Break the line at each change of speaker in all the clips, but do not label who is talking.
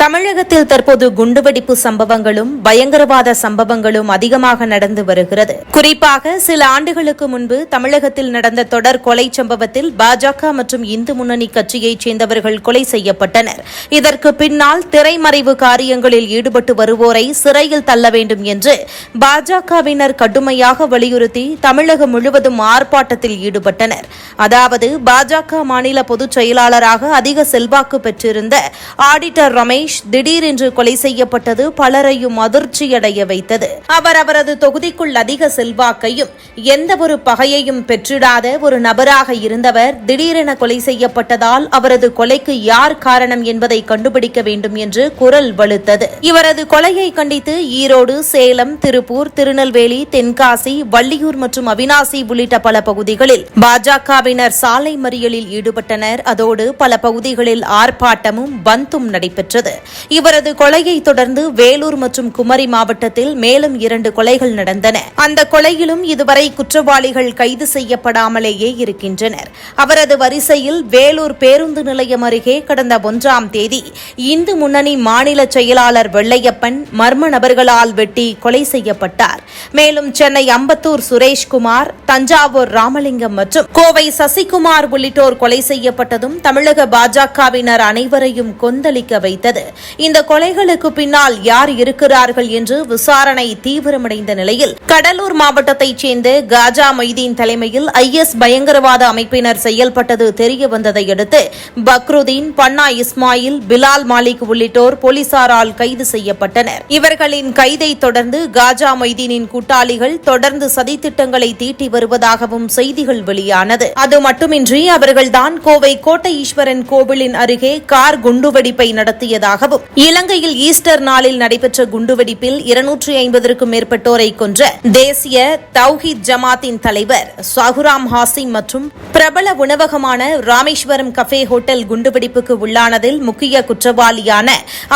தமிழகத்தில் தற்போது குண்டுவெடிப்பு சம்பவங்களும் பயங்கரவாத சம்பவங்களும் அதிகமாக நடந்து வருகிறது. குறிப்பாக சில ஆண்டுகளுக்கு முன்பு தமிழகத்தில் நடந்த தொடர் கொலை சம்பவத்தில் பாஜக மற்றும் இந்து முன்னணி கட்சியைச் சேர்ந்தவர்கள் கொலை செய்யப்பட்டனர். இதற்கு பின்னால் திரைமறைவு காரியங்களில் ஈடுபட்டு வருவோரை சிறையில் தள்ள வேண்டும் என்று பாஜகவினர் கடுமையாக வலியுறுத்தி தமிழகம் முழுவதும் ஆர்ப்பாட்டத்தில் ஈடுபட்டனர். அதாவது பாஜக மாநில பொதுச் செயலாளராக அதிக செல்வாக்கு பெற்றிருந்த ஆடிட்டர் ரமேஷ் திடீரென்று கொலை செய்யப்பட்டது பலரையும் அதிர்ச்சியடைய வைத்தது. அவர் அவரது தொகுதிக்குள் அதிக செல்வாக்கையும் எந்தவொரு பகையையும் பெற்றிடாத ஒரு நபராக இருந்தவர் திடீரென கொலை செய்யப்பட்டதால் அவரது கொலைக்கு யார் காரணம் என்பதை கண்டுபிடிக்க வேண்டும் என்று குரல் வலுத்தது. இவரது கொலையை கண்டித்து ஈரோடு சேலம் திருப்பூர் திருநெல்வேலி தென்காசி வள்ளியூர் மற்றும் அவினாசி உள்ளிட்ட பல பகுதிகளில் பாஜகவினர் சாலை மறியலில் ஈடுபட்டனர். அதோடு பல பகுதிகளில் ஆர்ப்பாட்டமும் பந்தும் நடைபெற்றது. இவரது கொலையை தொடர்ந்து வேலூர் மற்றும் குமரி மாவட்டத்தில் மேலும் இரண்டு கொலைகள் நடந்தன. அந்த கொலையிலும் இதுவரை குற்றவாளிகள் கைது செய்யப்படாமலேயே இருக்கின்றனர். அவரது வரிசையில் வேலூர் பேருந்து நிலையம் அருகே கடந்த ஒன்றாம் தேதி இந்து முன்னணி மாநில செயலாளர் வெள்ளையப்பன் மர்ம நபர்களால் வெட்டி கொலை செய்யப்பட்டார். மேலும் சென்னை அம்பத்தூர் சுரேஷ்குமார் தஞ்சாவூர் ராமலிங்கம் மற்றும் கோவை சசிகுமார் உள்ளிட்டோர் கொலை செய்யப்பட்டதும் தமிழக பாஜகவினர் அனைவரையும் கொந்தளிக்க வைத்தது. இந்த கொலைகளுக்கு பின்னால் யார் இருக்கிறார்கள் என்று விசாரணை தீவிரமடைந்த நிலையில் கடலூர் மாவட்டத்தைச் சேர்ந்த காஜா மொய்தீன் தலைமையில் ஐஎஸ் பயங்கரவாத அமைப்பினர் செயல்பட்டது தெரிய வந்ததை அடுத்து பக்ருதீன் பன்னா இஸ்மாயில் பிலால் மாலிக் உள்ளிட்டோர் போலீசாரால் கைது செய்யப்பட்டனர். இவர்களின் கைதை தொடர்ந்து காஜா மொய்தீனின் கூட்டாளிகள் தொடர்ந்து சதித்திட்டங்களை தீட்டி வருவதாகவும் செய்திகள் வெளியானது. அது மட்டுமின்றி அவர்கள்தான் கோவை கோட்டை ஈஸ்வரன் கோவிலின் அருகே கார் குண்டுவெடிப்பை நடத்தியதாகவும் இலங்கையில் ஈஸ்டர் நாளில் நடைபெற்ற குண்டுவெடிப்பில் இருநூற்றி ஐம்பதற்கும் மேற்பட்டோரை கொன்ற தேசிய தௌஹித் ஜமாத்தின் தலைவர் சகுராம் ஹாசிம் மற்றும் பிரபல உணவகமான ராமேஸ்வரம் கஃபே ஹோட்டல் குண்டுவெடிப்புக்கு உள்ளானதில் முக்கிய குற்றவாளியான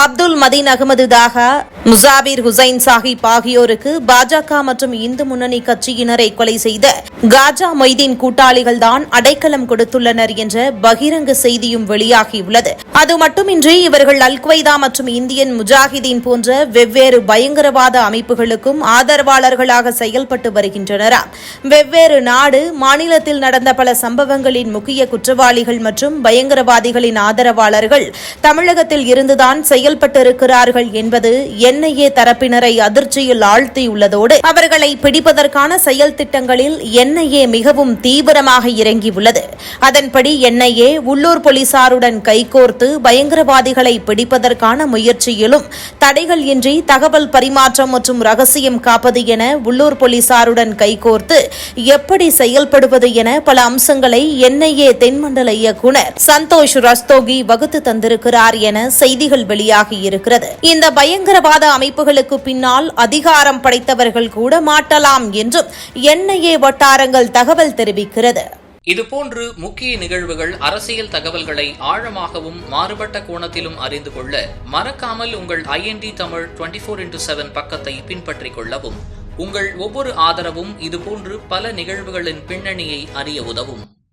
அப்துல் மதீன் அகமது தாகா முசாபிர் ஹுசைன் சாஹிப் ஆகியோருக்கு பாஜக மற்றும் இந்து முன்னணி கட்சியினரை கொலை செய்த காஜா மொய்தீன் கூட்டாளிகள்தான் அடைக்கலம் கொடுத்துள்ளனர் என்ற பகிரங்க செய்தியும் வெளியாகியுள்ளது. அது மட்டுமின்றி இவர்கள் அல்குவைதா மற்றும் இந்தியன் முஜாஹிதீன் போன்ற வெவ்வேறு பயங்கரவாத அமைப்புகளுக்கும் ஆதரவாளர்களாக செயல்பட்டு வருகின்றனராம் வெவ்வேறு நாடு மாநிலத்தில் நடந்த பல சம்பவங்களின் முக்கிய குற்றவாளிகள் மற்றும் பயங்கரவாதிகளின் ஆதரவாளர்கள் தமிழகத்தில் இருந்துதான் செயல்பட்டிருக்கிறார்கள் என்பது என்ஐஏ தரப்பினரை அதிர்ச்சியில் ஆழ்த்தியுள்ளதோடு அவர்களை பிடிப்பதற்கான செயல் திட்டங்களில் என்ஐஏ மிகவும் தீவிரமாக இறங்கியுள்ளது. அதன்படி என்ஐஏ உள்ளூர் போலீசாருடன் கைகோர்த்து பயங்கரவாதிகளை பிடிப்பதற்கான முயற்சியிலும் தடைகள் இன்றி தகவல் பரிமாற்றம் மற்றும் ரகசியம் காப்பது என உள்ளூர் போலீசாருடன் கைகோர்த்து எப்படி செயல்படுவது என பல அம்சங்களை என்ஐஏ தென்மண்டல இயக்குநர் சந்தோஷ் ரஸ்தோகி வகுத்து தந்திருக்கிறார் என செய்திகள் வெளியாகியிருக்கிறது இந்த பயங்கரவாத அமைப்புகளுக்கு பின்னால் அதிகாரம் படைத்தவர்கள் கூட மாட்டலாம் என்றும் என்ஐஏ வட்டாரங்கள் தகவல் தெரிவிக்கிறது.
இதுபோன்று முக்கிய நிகழ்வுகள் அரசியல் தகவல்களை ஆழமாகவும் மாறுபட்ட கோணத்திலும் அறிந்து கொள்ள மறக்காமல் உங்கள் I N D Tamil twenty four into seven பக்கத்தை பின்பற்றிக் கொள்ளவும். உங்கள் ஒவ்வொரு ஆதரவும் இதுபோன்று பல நிகழ்வுகளின் பின்னணியை அறிய உதவும்.